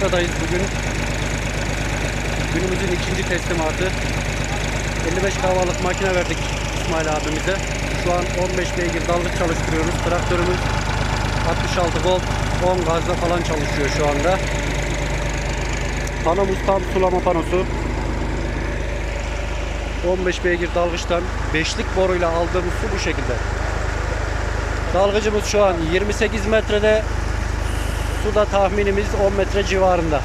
Taşra'dayız bugün. Günümüzün ikinci teslimatı. 55 kahvalık makine verdik İsmail abimize. Şu an 15 beygir dalgıç çalıştırıyoruz. Traktörümüz 66 volt 10 gazla falan çalışıyor şu anda. Panomuz tam sulama panosu. 15 beygir dalgıçtan beşlik boruyla aldığımız su bu şekilde. Dalgıcımız şu an 28 metrede. Suda tahminimiz 10 metre civarında.